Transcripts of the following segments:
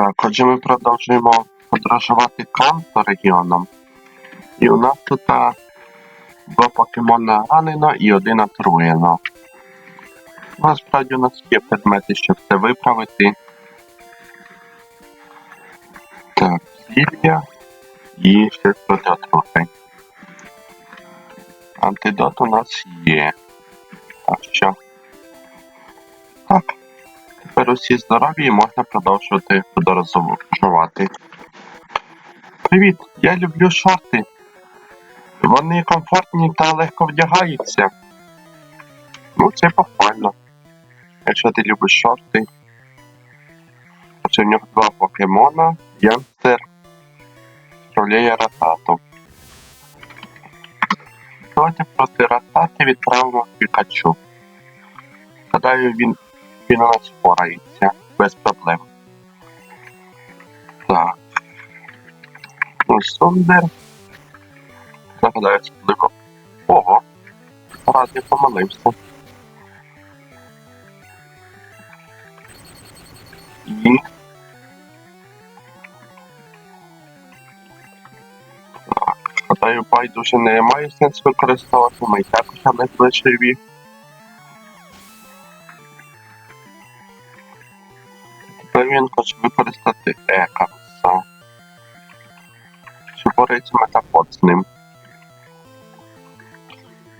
Так, отже, ми продовжуємо подорожувати Канто регіоном. І у нас тут два покемона ранено і один отруєно. Насправді у нас є предмети, щоб це виправити. Так, зілля і ще проти отрухи. Антидот у нас є. Так що. Здорові і можна продовжувати подорожувати. Привіт, я люблю шорти. Вони комфортні та легко вдягаються. Ну, це похвально. Якщо ти любиш шорти. Отже, в нього два покемона, Янстер, Тролея Ратату. Давайте проти Ратати відправимо Пікачу. Гадаю, він він впорається без проблем. Так. Ну, Сундер. Нагадаю, скільки. Ого. Раз я помилився. І. Так, гадаю, байдуже не має сенсу використовувати, ми і також найближчі. Тепер він хоче використати Екарса. Чи бореться метафот з ним?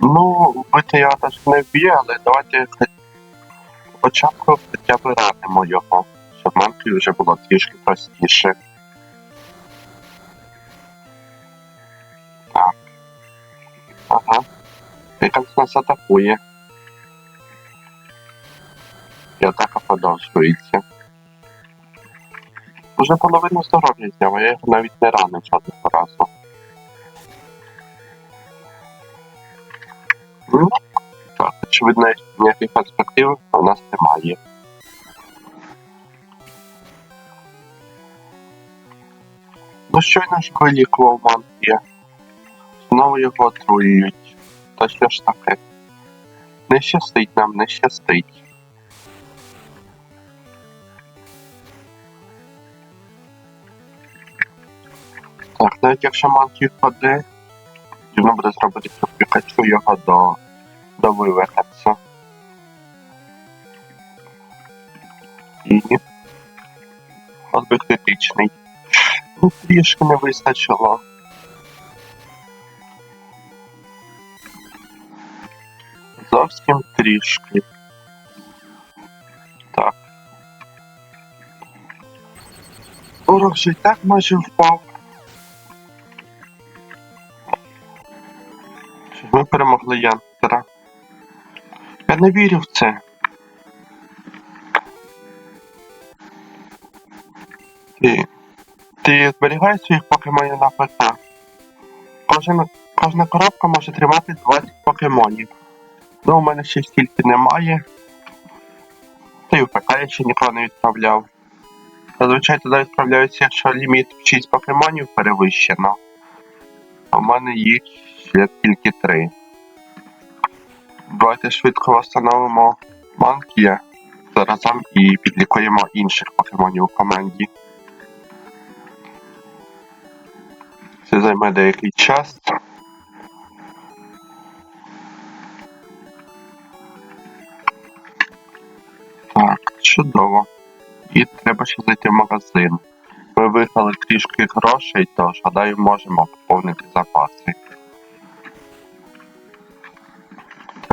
Ну, вбити його теж не вб'є, але давайте спочатку хоча б ранимо його, щоб манки вже було трішки простіше. Так. Ага. Екарс нас атакує. І атака продовжується. Уже половину здоров'я зняв, я його навіть не ранив жодного разу. Ну, так, очевидно, ніяких перспектив у нас немає. Ну щойно ж вилікував Манкія. Знову його отруюють. Та що ж таке? Не щастить нам, не щастить. Так, навіть якщо манки впаде, потрібно буде зробити, щоб Пікачу його до, до вивихатися. І от би критичний. Ну, трішки не вистачило. Зовсім трішки. Так. Урок вже і так майже впав. Ми перемогли Янтера. Я не вірю в це. Ти, ти зберігаєш своїх покемонів на ПК. Кожна, кожна коробка може тримати 20 покемонів. Ну, у мене ще стільки немає. Та й в ПК я ще ніколи не відправляв. Зазвичай туди відправляються, якщо ліміт в 6 покемонів перевищено. В мене їх ще тільки три. Давайте швидко встановимо Манкія заразом і підлікуємо інших покемонів у команді. Це займе деякий час. Так, чудово. І треба ще зайти в магазин. Ми виграли трішки грошей, тож гадаю, можемо поповнити запаси.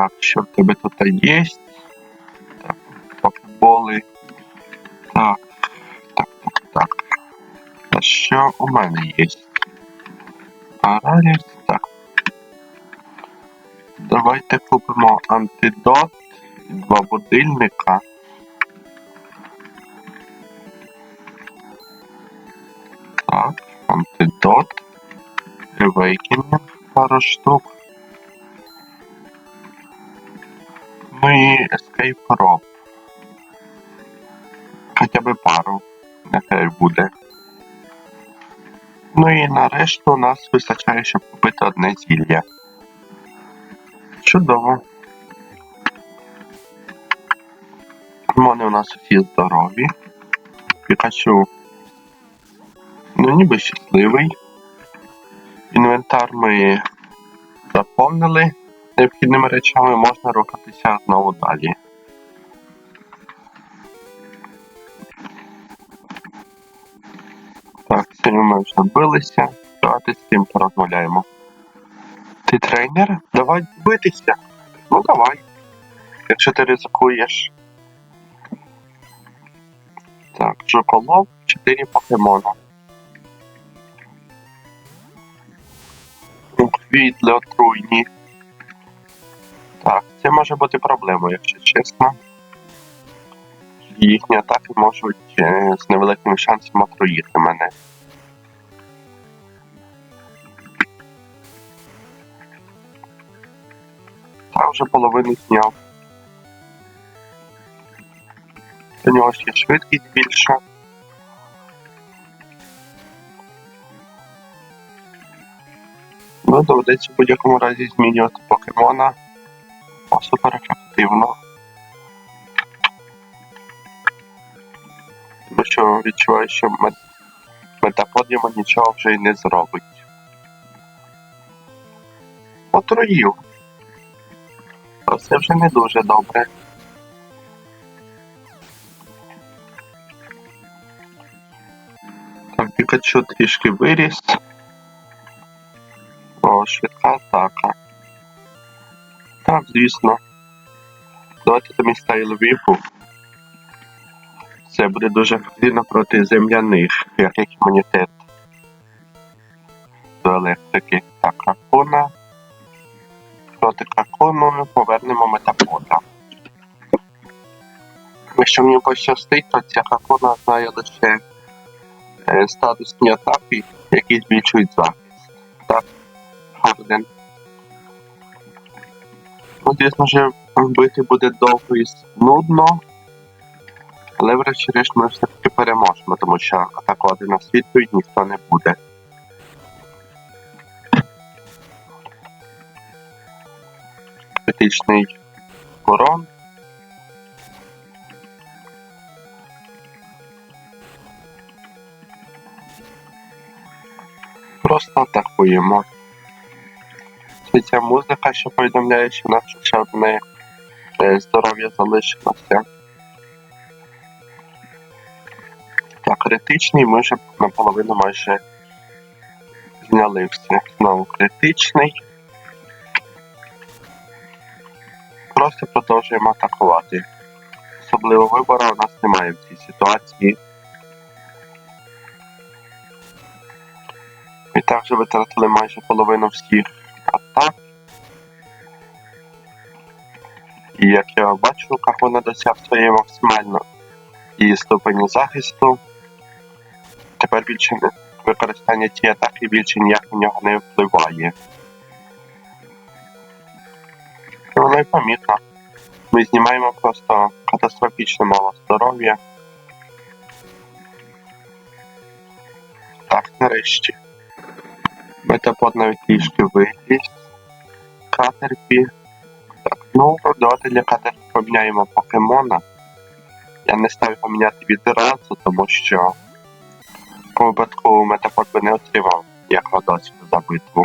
Так, що в тебе тут є? Так, покеболи. Так, так, так, так. А що у мене є? Параліс, так. Давайте купимо антидот, два будильника. Так, антидот. Awakening пару штук. Escape Rope. Хоча б пару. Нехай буде. Ну і нарешті у нас вистачає, щоб купити одне зілля. Чудово. Вони у нас всі здорові. Пікачу Ну, ніби щасливий. Інвентар ми заповнили необхідними речами, можна рухатися знову далі. Так, сьогодні ми вже билися. Давайте з цим порозмовляємо. Ти тренер? Давай битися. Ну давай. Якщо ти ризикуєш. Так, Жоколов, 4 покемона. Квітле отруйні. Це може бути проблемою, якщо чесно. Їхні атаки можуть е, з невеликим шансом отруїти мене. Та вже половину зняв. У нього ще швидкість більша. Ну, доведеться в будь-якому разі змінювати покемона. Супер ефективно. Тому що відчуваю, що мет... метапод йому нічого вже й не зробить. Отруїв. Це вже не дуже добре. Так, Пікачу трішки виріс. О, швидка атака. Звісно. Давайте замість стайл віпу. Це буде дуже ефективно проти земляних, як імунітет до електрики. Так, Акуна. Проти Какону повернемо метапода. Якщо мені пощастить, то ця Какона знає лише е, статусні атаки, які збільшують захист. Так, Харден. Звісно ж, бити буде довго і нудно. Але врешті-решт ми все-таки переможемо, тому що атакувати на відповідь ніхто не буде. Критичний урон. Просто атакуємо. Це ця музика, що повідомляє, що наше ще е, здоров'я залишилося. Так, критичний ми вже наполовину майже зняли все. Знову критичний. Просто продовжуємо атакувати. Особливо вибору у нас немає в цій ситуації. І так вже витратили майже половину всіх. І як я бачу, Кахона досяг своєї максимально і ступені захисту. Тепер більше використання цієї атаки більше ніяк на нього не впливає. І Воно і помітно. Ми знімаємо просто катастрофічно мало здоров'я. Так, нарешті. Метапод навіть трішки виліз. Катерпі. Так, ну, давайте для Катерпі поміняємо покемона. Я не став його міняти відразу, тому що у випадку метапод би не отримав ніякого досвіду за битву.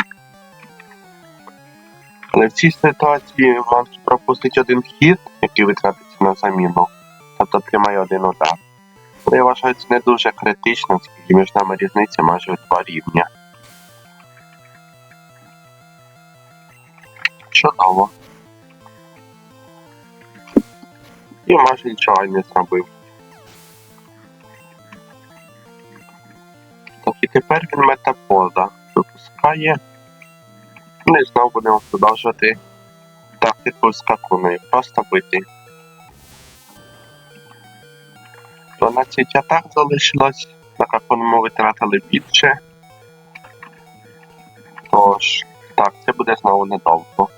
Але в цій ситуації Манкі пропустить один хід, який витратиться на заміну, тобто отримає один удар. Але я вважаю це не дуже критично, оскільки між нами різниця майже в два рівня. Чудово. І майже нічого не зробив. Так і тепер він метапода випускає. І знову будемо продовжувати тактику з какуною. Просто бити. 12 атак залишилось. На какуну ми витратили більше. Тож, так, це буде знову недовго.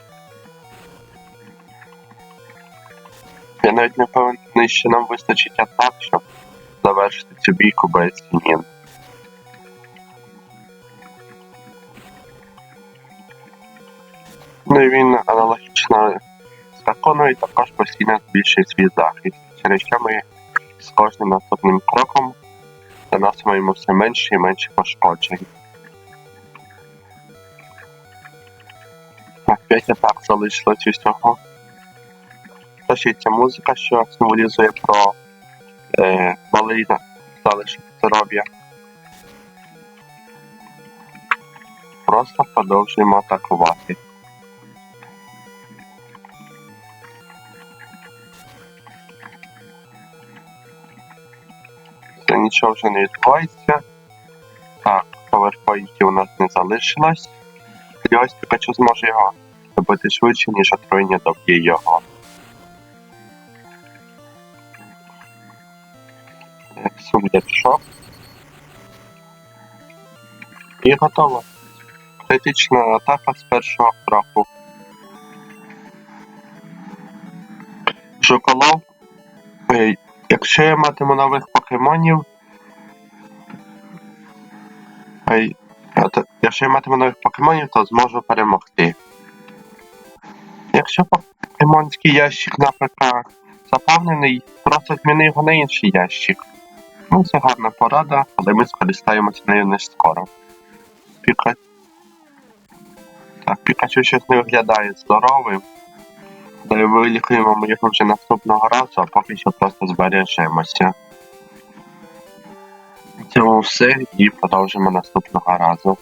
Навіть не певний, що нам вистачить атак, щоб завершити цю бійку без змін. Ну і він аналогічно з Каконою також постійно збільшує свій захист, через що ми з кожним наступним кроком наносимо йому все менше і менше пошкоджень. Так, 5 атак залишилось усього. Ця музика, що символізує про е, малий на- залишок здоров'я. Просто продовжуємо атакувати. Це нічого вже не відбувається. Так, поверхоїдів у нас не залишилось. Ось Пікачу зможе його добити швидше, ніж отруєння доб'є його. Сундячок. І готово. Критична атака з першого кроку. Жоколов. Е, Якщо я матиму нових покемонів. То- Якщо я матиму нових покемонів, то зможу перемогти. Якщо покемонський ящик на ПК заповнений, просто зміни його на інший ящик. Ну, це гарна порада, але ми скористаємося нею не скоро. Піка... Так, Пікачу щось не виглядає здоровим. Але вилікуємо ми його вже наступного разу, а поки що просто збережемося. В цьому все і продовжимо наступного разу.